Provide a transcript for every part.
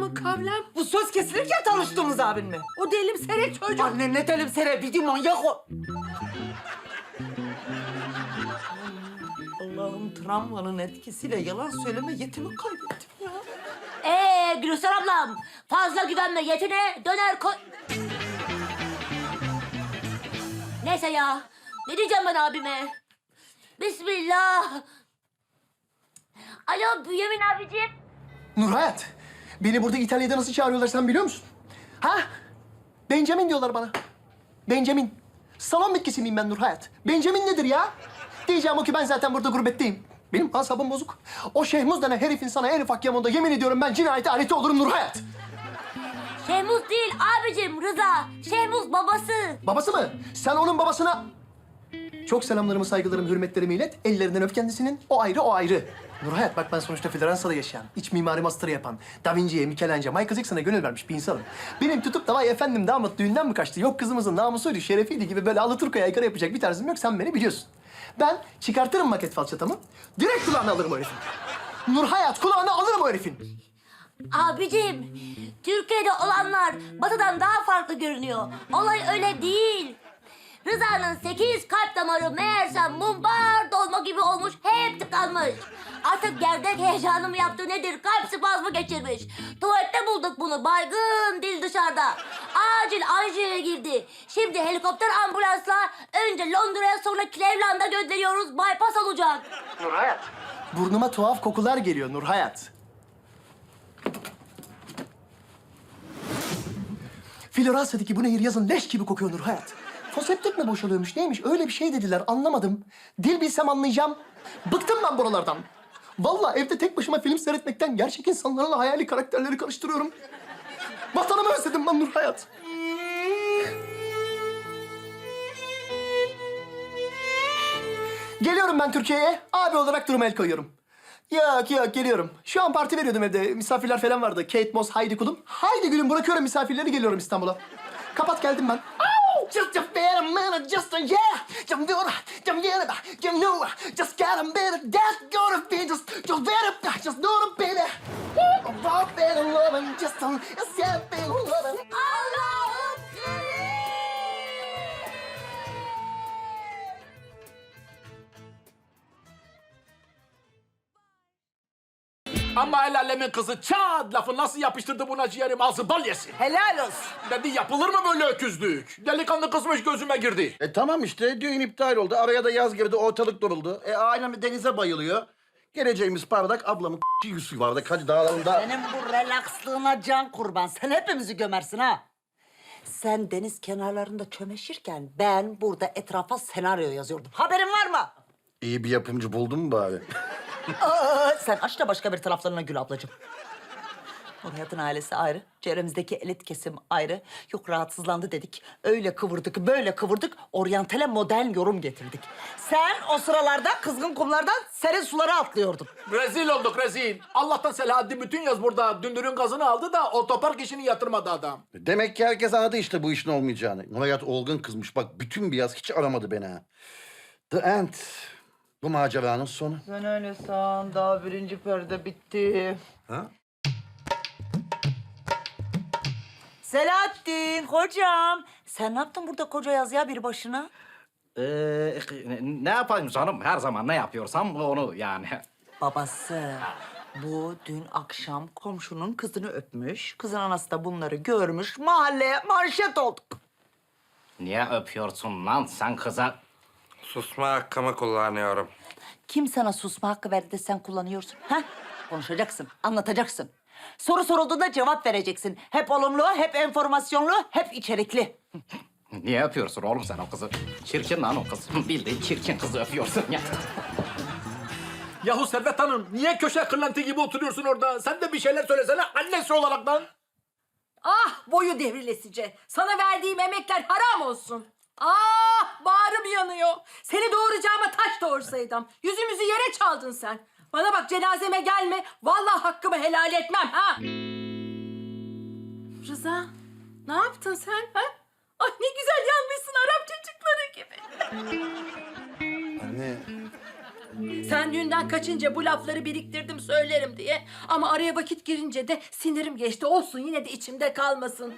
namı kavlem. Bu söz kesilirken tanıştığımız abin mi? O delim sere çocuk. Anne ne delim sene bildiğin manyak o. Allah'ım travmanın etkisiyle yalan söyleme yetimi kaybettim ya. Ee Gülsar ablam fazla güvenme yetine döner koy... Neyse ya ne diyeceğim ben abime? Bismillah. Alo Bünyamin abicim. Nurhayat, beni burada İtalya'da nasıl çağırıyorlar sen biliyor musun? Ha? Benjamin diyorlar bana. Benjamin. Salon bitkisi miyim ben Nurhayat? Benjamin nedir ya? Diyeceğim o ki ben zaten burada gurbetteyim. Benim asabım bozuk. O Şehmuz denen herifin sana en ufak yamuğunda yemin ediyorum ben cinayet aleti olurum Nurhayat. Şehmuz değil abicim Rıza. Şehmuz babası. Babası mı? Sen onun babasına... Çok selamlarımı, saygılarımı, hürmetlerimi ilet. Ellerinden öp kendisinin. O ayrı, o ayrı. Nurhayat bak ben sonuçta Floransa'da yaşayan, iç mimari master'ı yapan, Da Vinci'ye, Michelangelo, Michael Jackson'a gönül vermiş bir insanım. Benim tutup da vay efendim damat düğünden mi kaçtı, yok kızımızın namusuydu, şerefiydi gibi böyle Alaturka'ya aykırı yapacak bir tarzım yok. Sen beni biliyorsun. Ben çıkartırım maket falçatamı, direkt kulağını alırım o herifin. Nurhayat kulağını alırım o herifin. Abicim Türkiye'de olanlar batıdan daha farklı görünüyor. Olay öyle değil. Rıza'nın sekiz kalp damarı meğerse mumbar dolma gibi olmuş, hep tıkanmış. Artık gerdek heyecanı mı yaptı nedir, kalp spazmı geçirmiş. Tuvalette bulduk bunu, baygın dil dışarıda. Acil anjiyoya girdi. Şimdi helikopter ambulansla önce Londra'ya sonra Cleveland'a gönderiyoruz, bypass olacak. Nurhayat. Burnuma tuhaf kokular geliyor Nurhayat. Floransa'daki bu nehir yazın leş gibi kokuyor Nurhayat. Foseptik mi boşalıyormuş neymiş öyle bir şey dediler anlamadım. Dil bilsem anlayacağım. Bıktım ben buralardan. Vallahi evde tek başıma film seyretmekten gerçek insanlarla hayali karakterleri karıştırıyorum. Vatanımı özledim ben Nurhayat. Geliyorum ben Türkiye'ye. Abi olarak duruma el koyuyorum. Yok yok geliyorum. Şu an parti veriyordum evde. Misafirler falan vardı. Kate Moss, Heidi Klum. Haydi gülüm bırakıyorum misafirleri geliyorum İstanbul'a. Kapat geldim ben. Au! just a fair minute, just a yeah. Jam dura, jam yeleba, jam nua. Just got a minute, death gonna be just, just better, just not a bit. About better loving, just a, just yeah, better loving. Ama el alemin kızı çad lafı nasıl yapıştırdı buna ciğerim ağzı bal yesin. Helal olsun. Dedi yapılır mı böyle öküzlük? Delikanlı kızmış gözüme girdi. E tamam işte düğün iptal oldu. Araya da yaz girdi ortalık duruldu. E ailem denize bayılıyor. Geleceğimiz bardak ablamın yüzü bardak. Hadi dağılalım da. Senin bu relakslığına can kurban. Sen hepimizi gömersin ha. Sen deniz kenarlarında çömeşirken ben burada etrafa senaryo yazıyordum. Haberin var mı? İyi bir yapımcı buldun mu bari? Aa, sen aç da başka bir taraflarına gül ablacığım. Nurhayat'ın ailesi ayrı, çevremizdeki elit kesim ayrı. Yok rahatsızlandı dedik, öyle kıvırdık, böyle kıvırdık, oryantale modern yorum getirdik. Sen o sıralarda kızgın kumlardan serin sulara atlıyordun. Rezil olduk rezil. Allah'tan Selahaddin bütün yaz burada dündürün gazını aldı da otopark işini yatırmadı adam. Demek ki herkes anladı işte bu işin olmayacağını. Nurhayat olgun kızmış. Bak bütün bir yaz hiç aramadı beni ha. The End. Bu maceranın sonu. Sen öyle san, daha birinci perde bitti. Ha? Selahattin, kocam. Sen ne yaptın burada koca yaz ya bir başına? Ee, ne yapayım canım? Her zaman ne yapıyorsam onu yani. Babası. Bu dün akşam komşunun kızını öpmüş. Kızın anası da bunları görmüş. Mahalleye manşet olduk. Niye öpüyorsun lan sen kıza? Susma hakkımı kullanıyorum. Kim sana susma hakkı verdi de sen kullanıyorsun? Ha? Konuşacaksın, anlatacaksın. Soru sorulduğunda cevap vereceksin. Hep olumlu, hep enformasyonlu, hep içerikli. Niye öpüyorsun oğlum sen o kızı? Çirkin lan o kız. Bildiğin çirkin kızı öpüyorsun ya. Yahu Servet Hanım niye köşe kırlenti gibi oturuyorsun orada? Sen de bir şeyler söylesene annesi olarak lan. Ah boyu devrilesice. Sana verdiğim emekler haram olsun. Ah yanıyor. Seni doğuracağıma taş doğursaydım. Yüzümüzü yere çaldın sen. Bana bak cenazeme gelme. Vallahi hakkımı helal etmem ha. Rıza ne yaptın sen ha? Ay ne güzel yanmışsın Arap çocukları gibi. Anne Sen düğünden kaçınca bu lafları biriktirdim söylerim diye. Ama araya vakit girince de sinirim geçti. Olsun yine de içimde kalmasın.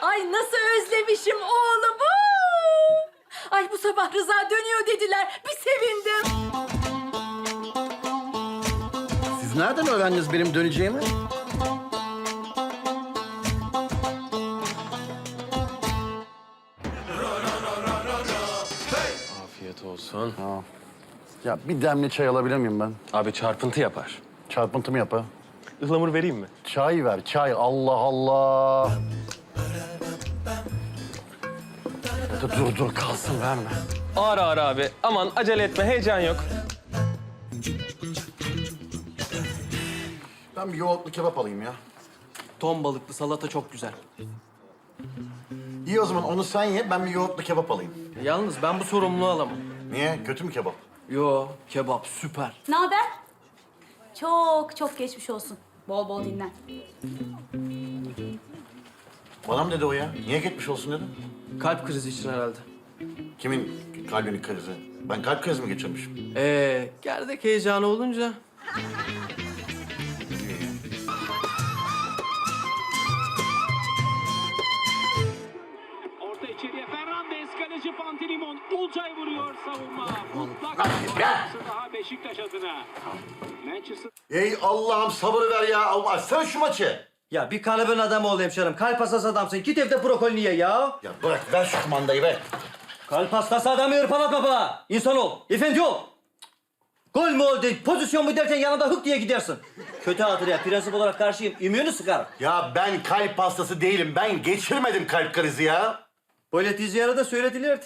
Ay nasıl özlemişim oğlumu. Ay bu sabah Rıza dönüyor dediler. Bir sevindim. Siz nereden öğrendiniz benim döneceğimi? Afiyet olsun. Ya bir demli çay alabilir miyim ben? Abi çarpıntı yapar. Çarpıntı mı yapar? Ihlamur vereyim mi? Çay ver, çay. Allah Allah. Ya da dur dur kalsın verme. Ağır ağır abi. Aman acele etme, heyecan yok. Ben bir yoğurtlu kebap alayım ya. Ton balıklı salata çok güzel. İyi o zaman onu sen ye, ben bir yoğurtlu kebap alayım. Yalnız ben bu sorumluluğu alamam. Niye? Kötü mü kebap? Yo, kebap süper. Ne haber? Çok çok geçmiş olsun. Bol bol dinlen. Bana mı dedi o ya? Niye gitmiş olsun dedi? Kalp krizi için herhalde. Kimin kalbinin krizi? Ben kalp krizi mi geçirmişim? Ee, gerdek heyecanı olunca. Orta içeriye Fernandes, kaleci Pantilimon. Ulcay vuruyor savunma. Mutlak daha Beşiktaş adına. Manchester Ey Allah'ım sabır ver ya. Allah açsana şu maçı. Ya bir kalıbın adamı ol hemşerim. Kalp hastası adamsın. Git evde brokoli ye ya. Ya bırak ver şu kumandayı ver. Kalp hastası adamı hırpalatma baba. İnsan ol. Efendi ol. Gol mü oldu, pozisyon mu derken yanında hık diye gidersin. Kötü hatıraya prensip olarak karşıyım. İmyonu sıkarım. Ya ben kalp hastası değilim. Ben geçirmedim kalp krizi ya. Böyle tizyara da söyledilerdi.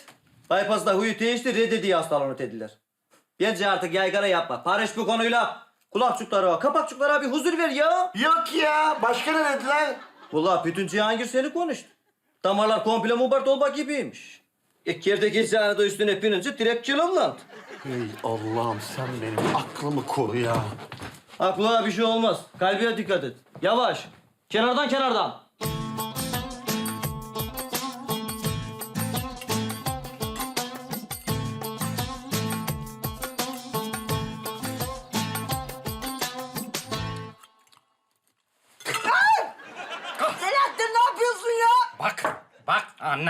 Bypass'ta huyu değişti, reddediği hastalığını dediler. Bence artık yaygara yapma. Barış bu konuyla. Kulakçuklara, kapakçuklara bir huzur ver ya. Yok ya. Başka ne dediler? Vallahi bütün Cihangir seni konuştu. Damarlar komple mubart olmak gibiymiş. İlk yerde geçeceğine de üstüne binince direkt kilomlandı. Ey Allah'ım sen benim aklımı koru ya. Aklına bir şey olmaz. Kalbine dikkat et. Yavaş. Kenardan kenardan.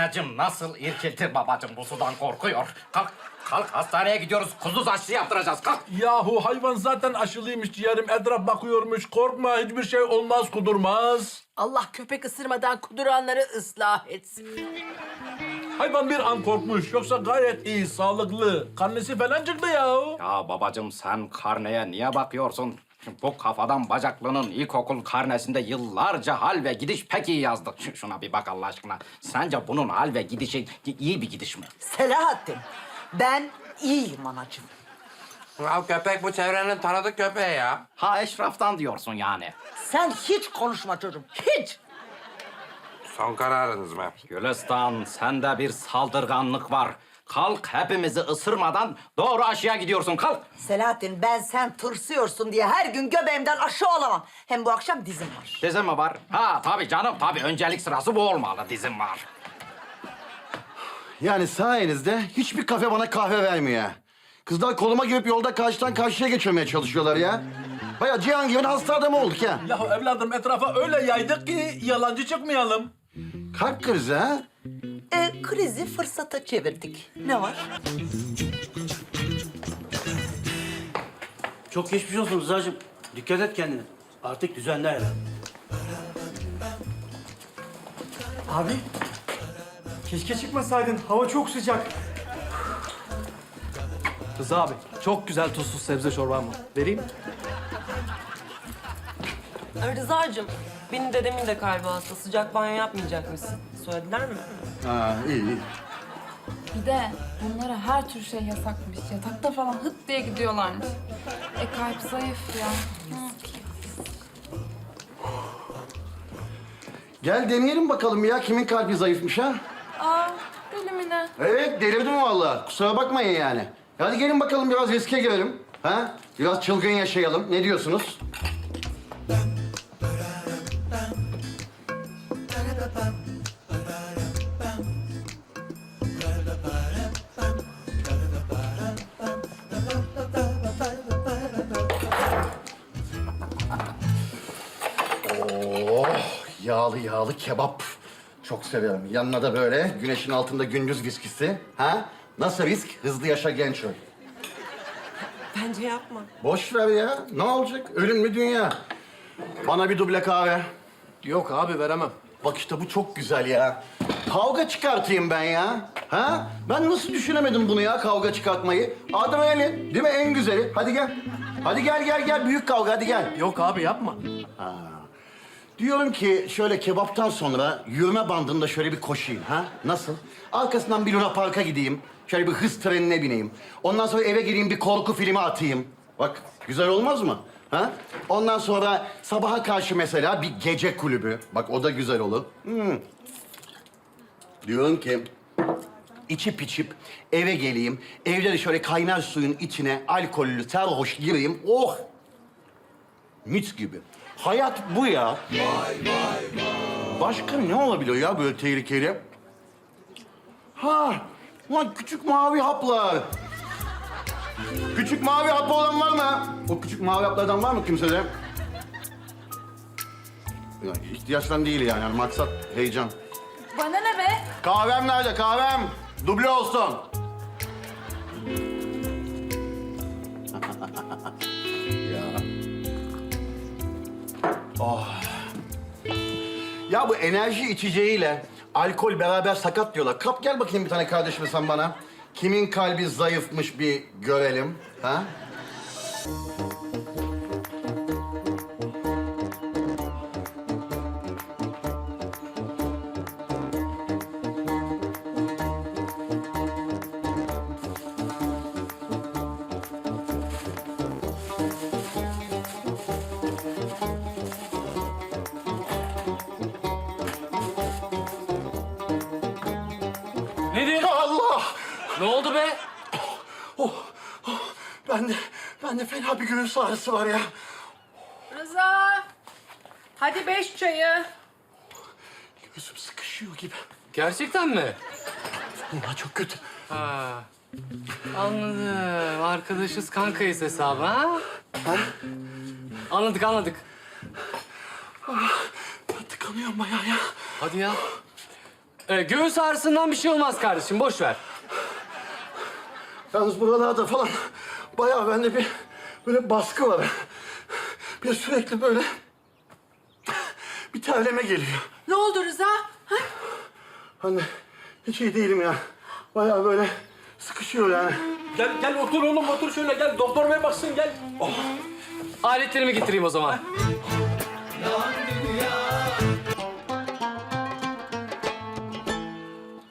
Anneciğim nasıl irkiltir babacığım bu sudan korkuyor. Kalk, kalk hastaneye gidiyoruz. Kuzu aşısı yaptıracağız. Kalk. Yahu hayvan zaten aşılıymış ciğerim. Etraf bakıyormuş. Korkma hiçbir şey olmaz kudurmaz. Allah köpek ısırmadan kuduranları ıslah etsin. Hayvan bir an korkmuş. Yoksa gayet iyi, sağlıklı. Karnesi falan çıktı ya. Ya babacığım sen karneye niye bakıyorsun? Bu kafadan bacaklının ilkokul karnesinde yıllarca hal ve gidiş pek iyi yazdı. Ş- Şuna bir bak Allah aşkına. Sence bunun hal ve gidişi iyi bir gidiş mi? Selahattin, ben iyiyim anacığım. Ya köpek bu çevrenin tanıdık köpeği ya. Ha eşraftan diyorsun yani. Sen hiç konuşma çocuğum, hiç. Son kararınız mı? Gülistan sende bir saldırganlık var. Kalk hepimizi ısırmadan doğru aşıya gidiyorsun kalk. Selahattin, ben sen tırsıyorsun diye her gün göbeğimden aşağı olamam. Hem bu akşam dizim var. Dizin mi var? Ha tabii canım tabii öncelik sırası bu olmalı dizim var. Yani sayenizde hiçbir kafe bana kahve vermiyor. Kızlar koluma girip yolda karşıdan karşıya geçirmeye çalışıyorlar ya. Bayağı Cihangir'in hasta adamı olduk ya. Yahu evladım etrafa öyle yaydık ki yalancı çıkmayalım. Kalp krizi ha? E, krizi fırsata çevirdik. Ne var? Çok geçmiş olsun Rıza'cığım. Dikkat et kendine. Artık düzenli ayarla. Abi, keşke çıkmasaydın. Hava çok sıcak. Rıza abi, çok güzel tuzsuz sebze çorban var. Vereyim mi? Rıza'cığım, benim dedemin de kalbi hasta. Sıcak banyo yapmayacak mısın? Söylediler mi? Ha iyi iyi. Bir de bunlara her tür şey yasakmış. Yatakta falan hıt diye gidiyorlarmış. E kalp zayıf ya. Gel deneyelim bakalım ya kimin kalbi zayıfmış ha? Aa deli mi ne? Evet delirdim vallahi. Kusura bakmayın yani. Hadi gelin bakalım biraz riske girelim. Ha? Biraz çılgın yaşayalım. Ne diyorsunuz? Yağlı yağlı kebap. Çok severim. Yanına da böyle güneşin altında gündüz viskisi. Ha? Nasıl risk? Hızlı yaşa genç öl. Bence yapma. Boş ver ya. Ne olacak? Ölüm mü dünya? Bana bir duble kahve. Yok abi veremem. Bak işte bu çok güzel ya. Kavga çıkartayım ben ya. Ha? Ben nasıl düşünemedim bunu ya kavga çıkartmayı? Adrenalin değil mi en güzeli? Hadi gel. Hadi gel gel gel büyük kavga hadi gel. Yok abi yapma. Diyorum ki şöyle kebaptan sonra yürüme bandında şöyle bir koşayım ha? Nasıl? Arkasından bir Luna Park'a gideyim. Şöyle bir hız trenine bineyim. Ondan sonra eve gireyim bir korku filmi atayım. Bak güzel olmaz mı? Ha? Ondan sonra sabaha karşı mesela bir gece kulübü. Bak o da güzel olur. Hmm. Diyorum ki içip içip eve geleyim. Evde de şöyle kaynar suyun içine alkollü sarhoş gireyim. Oh! Mis gibi. Hayat bu ya. Başka ne olabiliyor ya böyle tehlikeli? Ha, lan küçük mavi haplar. Küçük mavi hap olan var mı? O küçük mavi haplardan var mı kimsede? Yani ihtiyaçtan değil yani. yani maksat heyecan. Bana ne be? Kahvem nerede kahvem? Duble olsun. Ya bu enerji içeceğiyle alkol beraber sakat diyorlar. Kap gel bakayım bir tane kardeşim sen bana. Kimin kalbi zayıfmış bir görelim. Ha? Ne oldu be? Oh, oh. Ben de, ben de fena bir göğüs ağrısı var ya. Rıza. Hadi beş çayı. Göğsüm sıkışıyor gibi. Gerçekten mi? Vallahi çok kötü. Ha. Anladım. Arkadaşız kankayız hesabı ha? Anladık anladık. Ben tıkanıyorum bayağı ya. Hadi ya. Ee, göğüs ağrısından bir şey olmaz kardeşim. Boş ver. Yalnız buralarda falan bayağı bende bir böyle baskı var. Bir sürekli böyle bir terleme geliyor. Ne oldu Rıza? Ha? Hani hiç iyi değilim ya. Bayağı böyle sıkışıyor yani. Gel gel otur oğlum otur şöyle gel. Doktor bey baksın gel. Oh. Aletlerimi getireyim o zaman.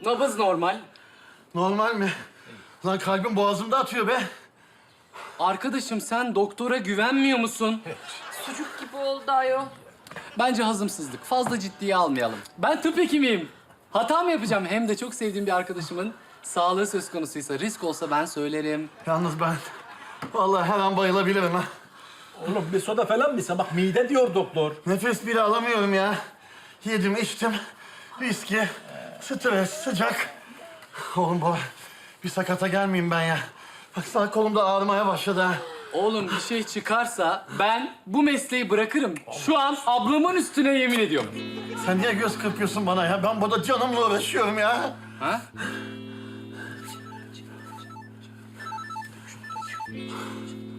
Nabız normal. Normal mi? Lan kalbim boğazımda atıyor be. Arkadaşım sen doktora güvenmiyor musun? Sucuk gibi oldu ayol. Bence hazımsızlık. Fazla ciddiye almayalım. Ben tıp hekimiyim. Hata mı yapacağım? Hem de çok sevdiğim bir arkadaşımın sağlığı söz konusuysa, risk olsa ben söylerim. Yalnız ben vallahi her an bayılabilirim ha. Oğlum bir soda falan mı ise bak mide diyor doktor. Nefes bile alamıyorum ya. Yedim, içtim. Viski, stres, sıcak. Oğlum bu bir sakata gelmeyeyim ben ya. Bak sağ kolum da ağrımaya başladı ha. Oğlum bir şey çıkarsa ben bu mesleği bırakırım. Şu an ablamın üstüne yemin ediyorum. Sen niye göz kırpıyorsun bana ya? Ben burada canımla uğraşıyorum ya. Ha?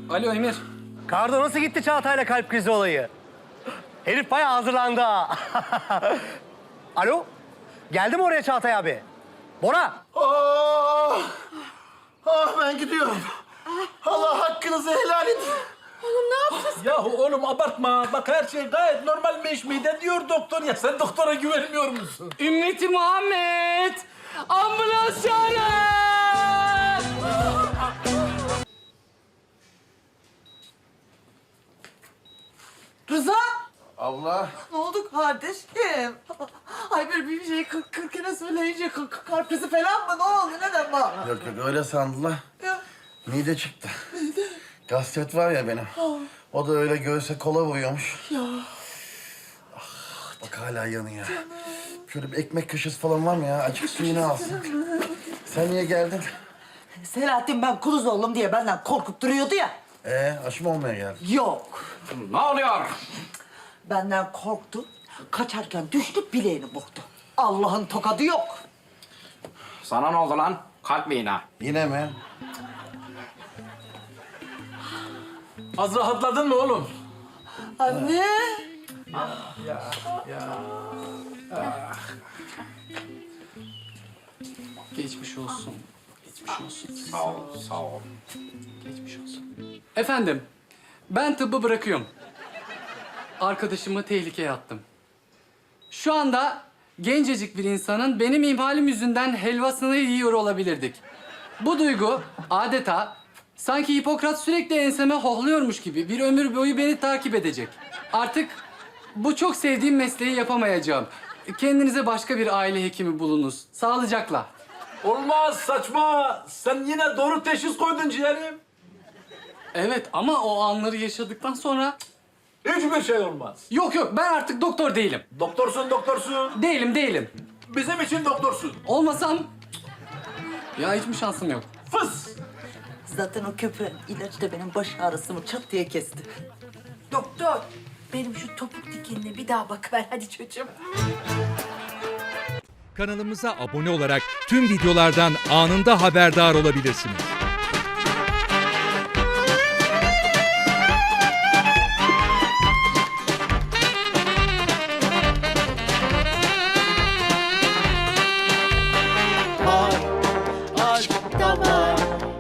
Alo Emir. Kardo nasıl gitti Çağatay'la kalp krizi olayı? Herif bayağı hazırlandı ha. Alo? Geldi mi oraya Çağatay abi? Bora! Ah! Ah ben gidiyorum. Allah hakkınızı helal edin. Yahu oğlum abartma. Bak her şey gayet normalmiş. Mide diyor doktor ya. Sen doktora güvenmiyor musun? Ümmeti Muhammed! Ambulans çağırın! Rıza Allah. ne oldu kardeşim? Ay böyle bir şey kırk, kırk kere söyleyince k- k- kalp krizi falan mı? Ne oldu? Neden bak? Yok yok öyle sandılar. Ya. Mide çıktı. Mide? Gastrit var ya benim. O da öyle göğse kola vuruyormuş. Ya Ah, bak hala yanıyor. Şöyle bir ekmek kaşısı falan var mı ya? Açık suyunu alsın. Sen niye geldin? Selahattin ben kuluz oldum diye benden korkup duruyordu ya. Ee, aşım olmaya geldin. Yok. Ne oluyor? Benden korktu. Kaçarken düştü bileğini burktu. Allah'ın tokadı yok. Sana ne oldu lan? Kalp mi yine? Yine mi? Az rahatladın mı oğlum? Anne. Geçmiş olsun. Geçmiş olsun. Sağ ol, sağ ol. Geçmiş olsun. Efendim, ben tıbbı bırakıyorum. Arkadaşımı tehlikeye attım. Şu anda gencecik bir insanın benim ihmalim yüzünden helvasını yiyor olabilirdik. Bu duygu adeta sanki Hipokrat sürekli enseme hohluyormuş gibi bir ömür boyu beni takip edecek. Artık bu çok sevdiğim mesleği yapamayacağım. Kendinize başka bir aile hekimi bulunuz. Sağlıcakla. Olmaz saçma. Sen yine doğru teşhis koydun ciğerim. Evet ama o anları yaşadıktan sonra... Hiçbir şey olmaz. Yok yok ben artık doktor değilim. Doktorsun doktorsun. Değilim değilim. Bizim için doktorsun. Olmasam... Ya hiçbir şansım yok. Fıs. Zaten o köpüren ilaç da benim baş ağrısımı çat diye kesti. Doktor, benim şu topuk dikenine bir daha bakıver hadi çocuğum. Kanalımıza abone olarak tüm videolardan anında haberdar olabilirsiniz.